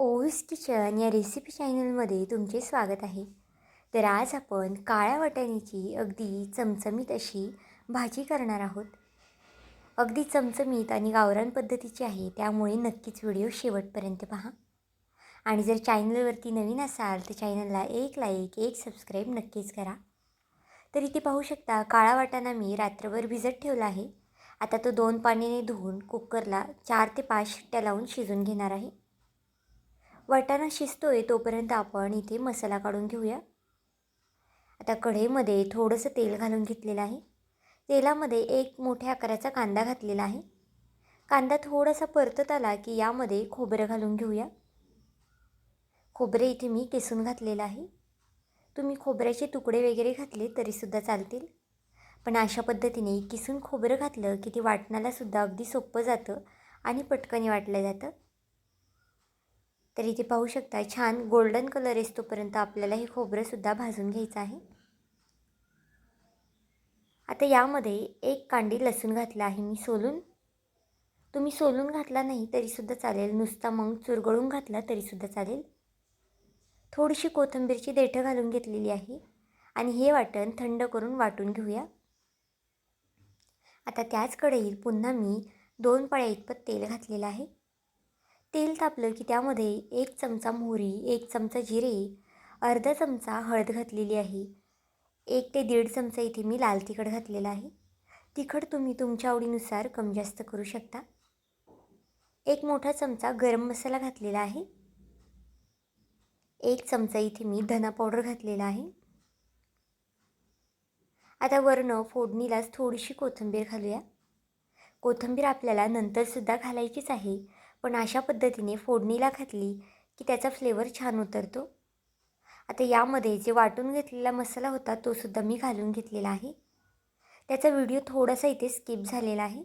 ओव्हिस kitchen या recipe चॅनलमध्ये तुमचे स्वागत आहे. तर आज आपण काळ्या वाटाण्याची अगदी चमचमीत अशी भाजी करणार आहोत. अगदी चमचमीत आणि गावरान पद्धतीची आहे त्यामुळे नक्कीच व्हिडिओ शेवटपर्यंत पहा. आणि जर चॅनलवरती नवीन असाल तर चॅनलला एक लाईक एक सबस्क्राईब नक्कीच करा. तर इथे पाहू शकता काळा वाटाणा मी रात्रभर भिजत ठेवला आहे. आता तो दोन पाण्याने धुवून कुकरला चार ते पाच शिट्ट्या लावून शिजून घेणार आहे. वाटाणा शिजतोय तोपर्यंत आपण इथे मसाला काढून घेऊया. आता कढईमध्ये थोडंसं तेल घालून घेतलेलं आहे. तेलामध्ये एक मोठ्या आकाराचा कांदा घातलेला आहे. कांदा थोडासा परतत आला की यामध्ये खोबरं घालून घेऊया. खोबरे इथे मी किसून घातलेलं आहे. तुम्ही खोबऱ्याचे तुकडे वगैरे घातले तरीसुद्धा चालतील. पण अशा पद्धतीने किसून खोबरं घातलं की ते वाटणालासुद्धा अगदी सोपं जातं आणि पटकन वाटलं जातं. तर इथे पाहू शकता छान गोल्डन कलर येतोपर्यंत आपल्याला हे खोबरंसुद्धा भाजून घ्यायचं आहे. आता यामध्ये एक कांडी लसूण घातला आहे मी सोलून. तुम्ही सोलून घातला नाही तरीसुद्धा चालेल. नुसता मग चुरगळून घातला तरीसुद्धा चालेल. थोडीशी कोथिंबीरची देठं घालून घेतलेली आहे. आणि हे वाटण थंड करून वाटून घेऊया. आता त्याच कढईत पुन्हा मी दोन पळ्या इतपत तेल घातलेलं आहे. तेल तापलं की त्यामध्ये एक चमचा मोहरी एक चमचा जिरे अर्धा चमचा हळद घातलेली आहे. एक ते दीड चमचा इथे मी लाल तिखट घातलेला आहे. तिखट तुम्ही तुमच्या आवडीनुसार कमी जास्त करू शकता. एक मोठा चमचा गरम मसाला घातलेला आहे. एक चमचा इथे मी धना पावडर घातलेला आहे. आता वरनं फोडणीलाच थोडीशी कोथिंबीर घालूया. कोथिंबीर आपल्याला नंतरसुद्धा घालायचीच आहे. पण अशा पद्धतीने फोडणीला घातली की त्याचा फ्लेवर छान उतरतो. आता यामध्ये जे वाटून घेतलेला मसाला होता तोसुद्धा मी घालून घेतलेला आहे. त्याचा व्हिडिओ थोडासा इथे स्किप झालेला आहे.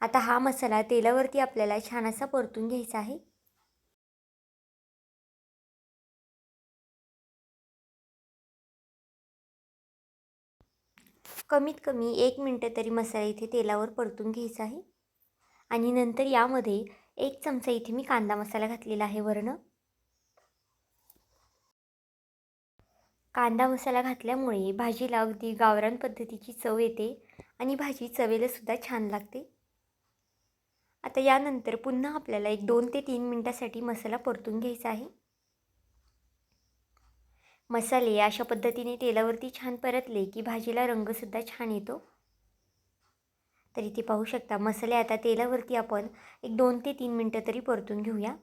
आता हा मसाला तेलावरती आपल्याला छान असा परतून घ्यायचा आहे. कमीत कमी एक मिनटं तरी मसाला इथे तेलावर परतून घ्यायचा आहे. आणि नंतर यामध्ये एक चमचा इथे मी कांदा मसाला घातलेला आहे वर्ण कांदा मसाला घातल्यामुळे भाजीला अगदी गावरान पद्धतीची चव येते आणि भाजी चवेलासुद्धा छान लागते. आता यानंतर पुन्हा आपल्याला एक दोन ते तीन मिनटासाठी मसाला परतून घ्यायचा आहे. मसाले अशा पद्धतीने तेलावरती छान परतले की भाजीला रंगसुद्धा छान येतो. तर इथे पाहू शकता. मसाले आता तेलावरती आपण एक दोन ते तीन मिनटं तरी परतून घेऊया.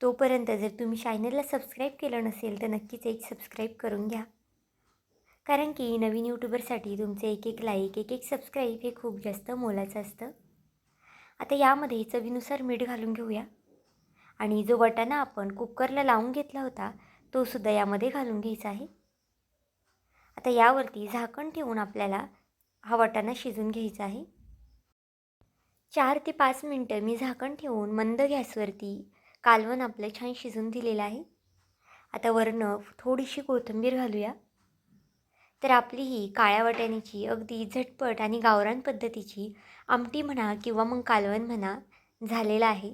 तोपर्यंत जर तुम्ही चॅनलला सबस्क्राईब केलं नसेल तर नक्कीच एक सबस्क्राईब करून घ्या. कारण की नवीन यूट्यूबरसाठी तुमचे एक एक लाईक एक एक सबस्क्राईब हे खूप जास्त मोलाचं असतं. आता यामध्ये चवीनुसार मीठ घालून घेऊया. आणि जो वटाणा आपण कुकरला लावून घेतला होता तो सुद्धा यामध्ये घालून घ्यायचा आहे. आता यावरती झाकण ठेवून आपल्याला हा वटाणा शिजून घ्यायचा आहे. चार ते पाच मिनटं मी झाकण ठेवून मंद गॅसवरती कालवण आपलं छान शिजून दिलेलं आहे. आता वरनं थोडीशी कोथिंबीर घालूया. तर आपली ही काळ्या वाट्याण्याची अगदी झटपट आणि गावरान पद्धतीची आमटी म्हणा किंवा मग कालवण म्हणा झालेलं आहे.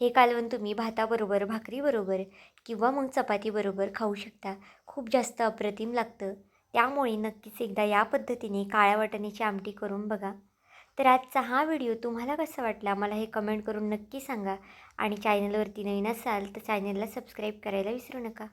हे कालवण तुम्ही भाताबरोबर भाकरीबरोबर किंवा मग चपातीबरोबर खाऊ शकता. खूप जास्त अप्रतिम लागतं. त्यामुळे नक्कीच एकदा या पद्धतीने काळ्या वाटाण्याची आमटी करून बघा. तर आजचा हा व्हिडिओ तुम्हाला कसा वाटला मला हे कमेंट करून नक्की सांगा. आणि चॅनलवरती नवीन असाल तर चॅनलला सबस्क्राईब करायला विसरू नका.